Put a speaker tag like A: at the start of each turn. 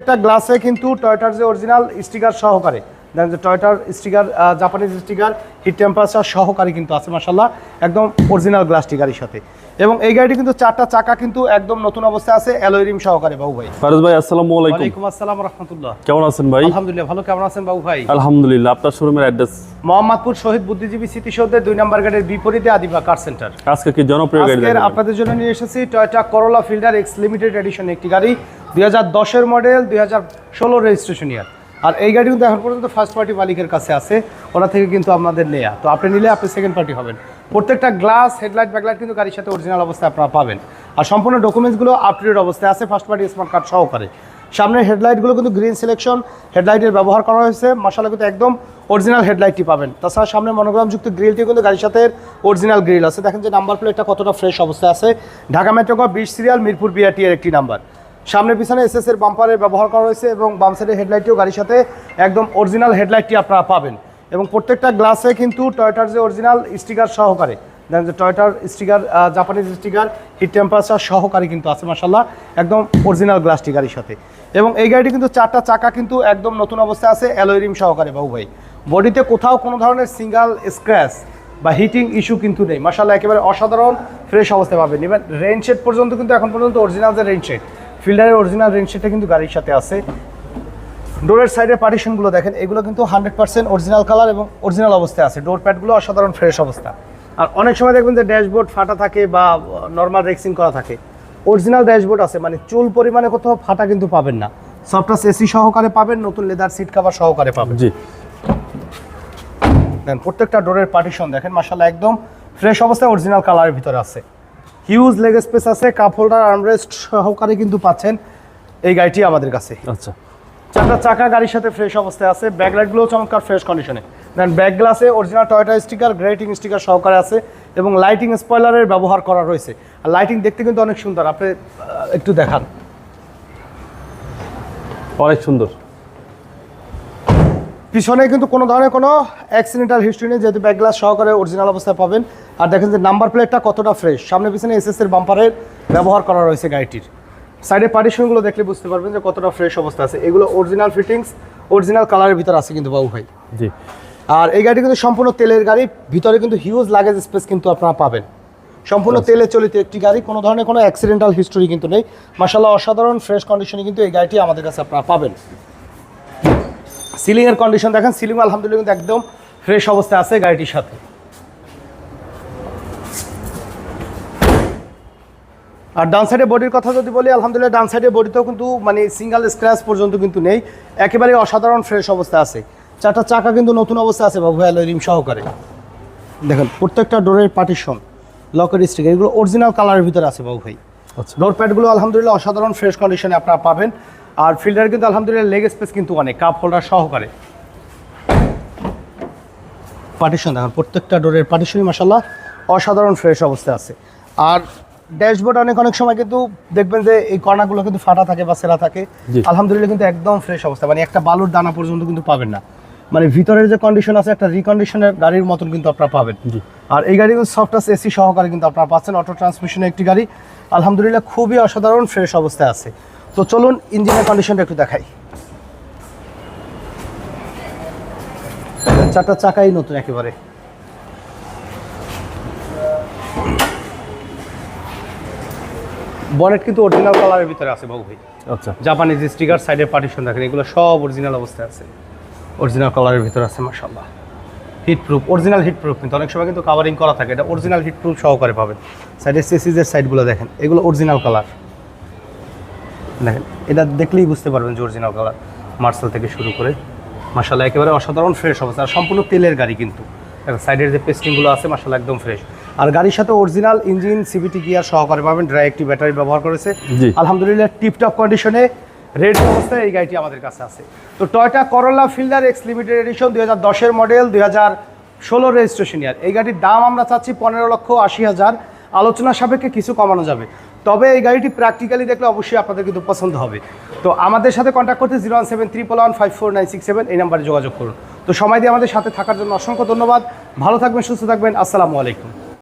A: একটা গ্লাসে কিন্তু টয়টার যে অরিজিনাল স্টিকার সহকারে দেখেন যে টয়টার sticker Japanese sticker heat temperature সহকারী কিন্তু আছে মাসাল্লাহ একদম অরিজিনাল গ্লাস স্টিকারের সাথে। এবং এই গাড়িটি কিন্তু চারটা চাকা কিন্তু একদম নতুন অবস্থায় আছে অ্যালোরিম সহকারে বাবু ভাই।
B: ফারুজ ভাই আসসালামু আলাইকুম।
A: ওয়ালাইকুম আসসালাম রহমতুল্লাহ।
B: কেমন আছেন ভাই?
A: আলহামদুলিল্লাহ ভালো। কেমন আছেন বাবু ভাই?
B: আলহামদুলিল্লাহ আপনার শোরুমের অ্যাড্রেস
A: মোহাম্মদপুর শহীদ বুদ্ধিজীবী স্মৃতিসৌধের দুই নম্বর গেটের বিপরীতে আদিবা কার সেন্টার
B: আজকে কি জনপ্রিয় গাড়ি দেখাবেন?
A: আপনাদের জন্য নিয়ে এসেছি Toyota Corolla Fielder X limited edition একটি গাড়ি। দুই হাজার দশের মডেল দুই হাজার ষোলো রেজিস্ট্রেশন ইয়ার আর এই গাড়ি কিন্তু এখন পর্যন্ত ফার্স্ট পার্টি মালিকের কাছে আছে, ওরা থেকে কিন্তু আমাদের নেয়া। তো আপনি নিলে আপনি সেকেন্ড পার্টি হবেন। প্রত্যেকটা গ্লাস হেডলাইট ব্যাকলাইট কিন্তু গাড়ির সাথে অরিজিনাল অবস্থায় আপনারা পাবেন। আর সম্পূর্ণ ডকুমেন্টসগুলো আপ অবস্থায় আছে ফার্স্ট পার্টি স্মার্ট কার্ড সহকারে। সামনের হেডলাইটগুলো কিন্তু গ্রিন সিলেকশন হেডলাইটের ব্যবহার করা হয়েছে। মশালা কিন্তু একদম অরিজিনাল হেডলাইটটি পাবেন। তাছাড়া সামনে মনোগ্রামযুক্ত গ্রিলটি কিন্তু গাড়ির সাথে অরিজিনাল গ্রিল আছে। দেখেন যে নাম্বার প্লেটটা কতটা ফ্রেশ অবস্থায় আছে। ঢাকা মেট্রো বিশ সিরিয়াল মিরপুর বিআরটি এর একটি নাম্বার সামনে পিছনে এস এর বাম্পারের ব্যবহার করা হয়েছে এবং বাম সাইডের হেডলাইটটিও গাড়ির সাথে একদম অরিজিনাল হেডলাইটটি আপনারা পাবেন। এবং প্রত্যেকটা গ্লাসে কিন্তু টয়টার যে অরিজিনাল স্টিকার সহকারে দেন যে টয়টার sticker Japanese sticker heat temperature সহকারী কিন্তু আছে মাসাল্লাহ একদম অরিজিনাল গ্লাসটি গাড়ির সাথে। এবং এই গাড়িটি কিন্তু চারটা চাকা কিন্তু একদম নতুন অবস্থায় আছে অ্যালোরিম সহকারে, বাবু ভাই। বডিতে কোথাও কোনো ধরনের সিঙ্গাল স্ক্র্যাচ বা হিটিং ইস্যু কিন্তু নেই মাসাল্লাহ একেবারে অসাধারণ ফ্রেশ অবস্থায় পাবেন। ইভেন রেন পর্যন্ত কিন্তু এখন পর্যন্ত অরিজিনাল যে রেন ফিল্ডারের অরিজিনাল শেডটা কিন্তু গাড়ির সাথে আছে। ডোরের সাইডের পার্টিশনগুলো দেখেন এগুলো কিন্তু হান্ড্রেড পার্সেন্ট অরিজিনাল কালার এবং অরিজিনাল অবস্থায় আছে। ডোর প্যাডগুলো অসাধারণ ফ্রেশ অবস্থা। আর অনেক সময় দেখবেন যে ড্যাশবোর্ড ফাটা থাকে বা নর্মাল রেক্সিং করা থাকে। অরিজিনাল ড্যাশবোর্ড আছে মানে চুল পরিমাণে কোথাও ফাটা কিন্তু পাবেন না। সফটাস এসি সহকারে পাবেন নতুন লেদার সিট কাভার সহকারে পাবেন।
B: জি।
A: দেন প্রত্যেকটা ডোরের পার্টিশন দেখেন মাসাল্লাহ একদম ফ্রেশ অবস্থায় অরিজিনাল কালারের ভিতরে আছে। হিউজ লেগ স্পেস আছে কাপ হোল্ডার আর্মরেস্ট সহকারে কিন্তু পাচ্ছেন এই গাড়িটি আমাদের কাছে।
B: আচ্ছা।
A: চারটা চাকা গাড়ির সাথে ফ্রেশ অবস্থায় আছে ব্যাকলাইটগুলো চমৎকার ফ্রেশ কন্ডিশনে দেন ব্যাক গ্লাসে original Toyota sticker grating sticker সহকারে আছে এবং লাইটিং স্পয়লারের ব্যবহার করা রয়েছে। আর লাইটিং দেখতে কিন্তু অনেক সুন্দর। আপনি একটু দেখান।
B: অনেক সুন্দর।
A: পিছনে কিন্তু কোনো ধরনের কোনো অ্যাক্সিডেন্টাল হিস্ট্রি নেই যেহেতু ব্যাক গ্লাস সহকারে অরিজিনাল অবস্থায় পাবেন। আর দেখেন যে নাম্বার প্লেটটা কতটা ফ্রেশ সামনে পিছনে এস এর বাম্পারের ব্যবহার করা রয়েছে গাড়িটির। সাইডের পার্টিশনগুলো দেখলে বুঝতে পারবেন যে কতটা ফ্রেশ অবস্থা আছে। এগুলো অরিজিনাল ফিটিংস অরিজিনাল কালারের ভিতর আছে কিন্তু বাবু ভাই।
B: জি।
A: আর এই গাড়িটি কিন্তু সম্পূর্ণ তেলের গাড়ি ভিতরে কিন্তু হিউজ লাগেজ স্পেস কিন্তু আপনারা পাবেন। সম্পূর্ণ তেলে চলিত একটি গাড়ি কোনো ধরনের কোনো অ্যাক্সিডেন্টাল হিস্টোরি কিন্তু নেই। মাসাল্লাহ অসাধারণ ফ্রেশ কন্ডিশনে কিন্তু এই গাড়িটি আমাদের কাছে আপনারা পাবেন। সিলিং এর কন্ডিশন দেখেন সিলিং আলহামদুলিল্লাহ কিন্তু একদম ফ্রেশ অবস্থায় আছে গাড়িটির সাথে। আর ডান সাইডে বডির কথা যদি বলি আলহামদুলিল্লাহ ডান সাইডে বডিতেও কিন্তু মানে সিঙ্গেল স্ক্র্যাচ পর্যন্ত কিন্তু নেই। একেবারে অসাধারণ ফ্রেশ অবস্থা আছে। চারটা চাকা কিন্তু নতুন অবস্থা আছে বাবু রিম সহকারে। দেখেন প্রত্যেকটা ডোরের পার্টিশন লকের স্টিকার এগুলো অরিজিনাল কালারের ভিতরে আছে বাবু ভাই।
B: আচ্ছা।
A: ডোর প্যাডগুলো আলহামদুলিল্লাহ অসাধারণ ফ্রেশ কন্ডিশনে আপনারা পাবেন। আর ফিল্ডার কিন্তু আলহামদুলিল্লাহ লেগ স্পেস কিন্তু অনেক কাপ হোল্ডার সহকারে। পার্টিশন দেখেন প্রত্যেকটা ডোরের পার্টিশনই মাসাল্লাহ অসাধারণ ফ্রেশ অবস্থায় আছে। আর ড্যাশবোর্ড অনেক অনেক সময় কিন্তু দেখবেন যে এই কর্নারগুলো কিন্তু ফাটা থাকে বা সেরা থাকে। আলহামদুলিল্লাহ কিন্তু একদম ফ্রেশ অবস্থা। মানে একটা বালুর দানা পর্যন্ত কিন্তু পাবেন না। মানে ভিতরের যে কন্ডিশন আছে একটা রিকন্ডিশনের গাড়ির মতন কিন্তু আপনারা পাবেন। আর এই গাড়ি কিন্তু সফটওয়্যার এসি সহকারে কিন্তু আপনারা পাচ্ছেন। অটো ট্রান্সমিশনের একটি গাড়ি। আলহামদুলিল্লাহ খুবই অসাধারণ ফ্রেশ অবস্থায় আছে। তো চলুন ইঞ্জিনের কন্ডিশনটা একটু দেখাই। চারটা চাকাই নতুন একেবারে। বনেট কিন্তু অরিজিনাল কালারের ভিতরে আছে বাবু ভাই।
B: আচ্ছা।
A: জাপানিজ স্টিকার সাইডের পার্টিশন দেখেন এগুলো সব অরিজিনাল অবস্থায় আছে। অরিজিনাল কালারের ভিতরে আছে মাশাল্লাহ heat proof original heat proof কিন্তু অনেক সময় কিন্তু কাভারিং করা থাকে এটা অরিজিনাল হিট প্রুফ সহকারে পাবেন। সাইডের সেসিজের সাইডগুলো দেখেন এগুলো অরিজিনাল কালার দেখেন এটা দেখলেই বুঝতে পারবেন যে অরিজিনাল কালার মার্শাল থেকে শুরু করে মাশাল্লাহ একেবারে অসাধারণ ফ্রেশ অবস্থা আর সম্পূর্ণ তেলের গাড়ি কিন্তু। সাইডের যে পেস্টিংগুলো আছে মাশাল্লাহ একদম ফ্রেশ আর গাড়ির সাথে অরিজিনাল ইঞ্জিন সিবিটি গিয়ার সহকারে পাবেন ড্রাই একটি ব্যাটারি ব্যবহার করেছে। আলহামদুলিল্লাহ টিপটপ কন্ডিশনে রেড অবস্থায় এই গাড়িটি আমাদের কাছে আছে। তো Toyota Corolla Fielder X limited edition দুই হাজার দশের মডেল দুই হাজার ষোলো রেজিস্ট্রেশন ইয়ার এই গাড়ির দাম আমরা চাচ্ছি পনেরো লক্ষ আশি হাজার। আলোচনা সাপেক্ষে কিছু কমানো যাবে। তবে এই গাড়িটি প্র্যাকটিক্যালি দেখলে অবশ্যই আপনাদের কিন্তু পছন্দ হবে। তো আমাদের সাথে কন্ট্যাক্ট করতে zero one seven triple one five four nine six seven এই নাম্বারে যোগাযোগ করুন। তো সময় দিয়ে আমাদের সাথে থাকার জন্য অসংখ্য ধন্যবাদ। ভালো থাকবেন সুস্থ থাকবেন। আসসালামু আলাইকুম।